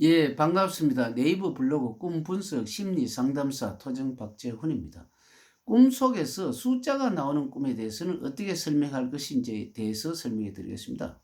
예, 반갑습니다. 네이버 블로그 꿈 분석 심리 상담사 토정 박재훈입니다. 꿈 속에서 숫자가 나오는 꿈에 대해서는 어떻게 설명할 것인지에 대해서 설명해 드리겠습니다.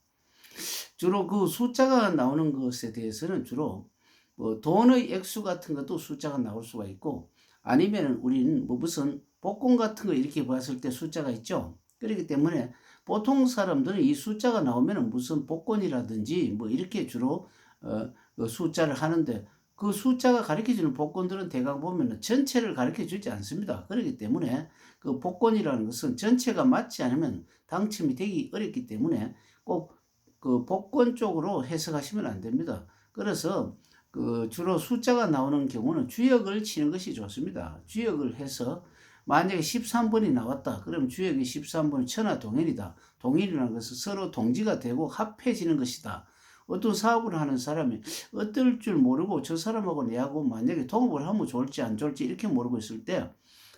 주로 그 숫자가 나오는 것에 대해서는 주로 뭐 돈의 액수 같은 것도 숫자가 나올 수가 있고 아니면은 우리는 뭐 무슨 복권 같은 거 이렇게 봤을 때 숫자가 있죠. 그렇기 때문에 보통 사람들은 이 숫자가 나오면은 무슨 복권이라든지 뭐 이렇게 주로 어, 그 숫자를 하는데 그 숫자가 가르쳐주는 복권들은 대강 보면 전체를 가르쳐 주지 않습니다. 그렇기 때문에 그 복권이라는 것은 전체가 맞지 않으면 당첨이 되기 어렵기 때문에 꼭 그 복권 쪽으로 해석하시면 안 됩니다. 그래서 그 주로 숫자가 나오는 경우는 주역을 치는 것이 좋습니다. 주역을 해서 만약에 13번이 나왔다. 그럼 주역이 13번은 천하 동일이다. 동일이라는 것은 서로 동지가 되고 합해지는 것이다. 어떤 사업을 하는 사람이 어떨 줄 모르고 저 사람하고 내하고 만약에 동업을 하면 좋을지 안 좋을지 이렇게 모르고 있을 때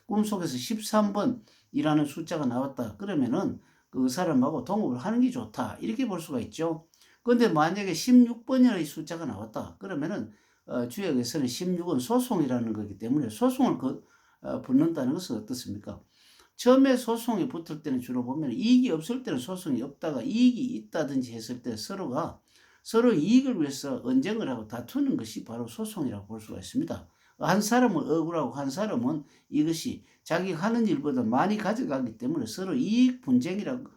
꿈속에서 13번이라는 숫자가 나왔다. 그러면은 그 사람하고 동업을 하는 게 좋다. 이렇게 볼 수가 있죠. 근데 만약에 16번이라는 숫자가 나왔다. 그러면은 어, 주역에서는 16은 소송이라는 거기 때문에 소송을 그, 어, 붙는다는 것은 어떻습니까? 처음에 소송이 붙을 때는 주로 보면 이익이 없을 때는 소송이 없다가 이익이 있다든지 했을 때 서로가 서로 이익을 위해서 언쟁을 하고 다투는 것이 바로 소송이라고 볼 수가 있습니다. 한 사람은 억울하고 한 사람은 이것이 자기 하는 일보다 많이 가져가기 때문에 서로 이익 분쟁이라는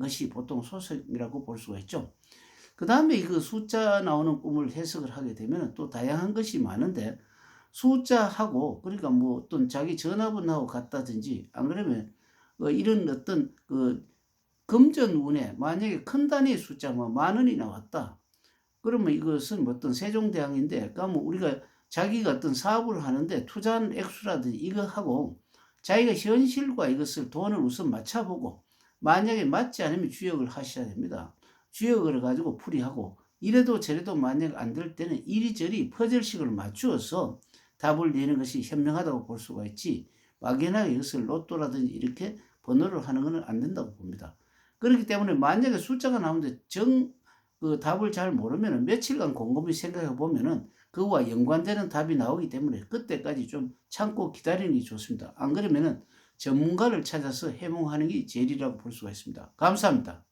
것이 보통 소송이라고 볼 수가 있죠. 그 다음에 그 숫자 나오는 꿈을 해석을 하게 되면 또 다양한 것이 많은데 숫자하고 그러니까 뭐 어떤 자기 전화번호하고 같다든지 안 그러면 어 이런 어떤 그 금전 운에 만약에 큰 단위의 숫자 뭐 만 원이 나왔다. 그러면 이것은 뭐 어떤 세종대왕인데 그러면 우리가 자기가 어떤 사업을 하는데 투자한 액수라든지 이거 하고 자기가 현실과 이것을 돈을 우선 맞춰보고 만약에 맞지 않으면 주역을 하셔야 됩니다. 주역을 가지고 풀이하고 이래도 저래도 만약 안 될 때는 이리저리 퍼즐식을 맞추어서 답을 내는 것이 현명하다고 볼 수가 있지 막연하게 이것을 로또라든지 이렇게 번호를 하는 것은 안 된다고 봅니다. 그렇기 때문에 만약에 숫자가 나오는데 정, 그 답을 잘 모르면 며칠간 곰곰이 생각해 보면은 그와 연관되는 답이 나오기 때문에 그때까지 좀 참고 기다리는 게 좋습니다. 안 그러면은 전문가를 찾아서 해몽하는 게 제일이라고 볼 수가 있습니다. 감사합니다.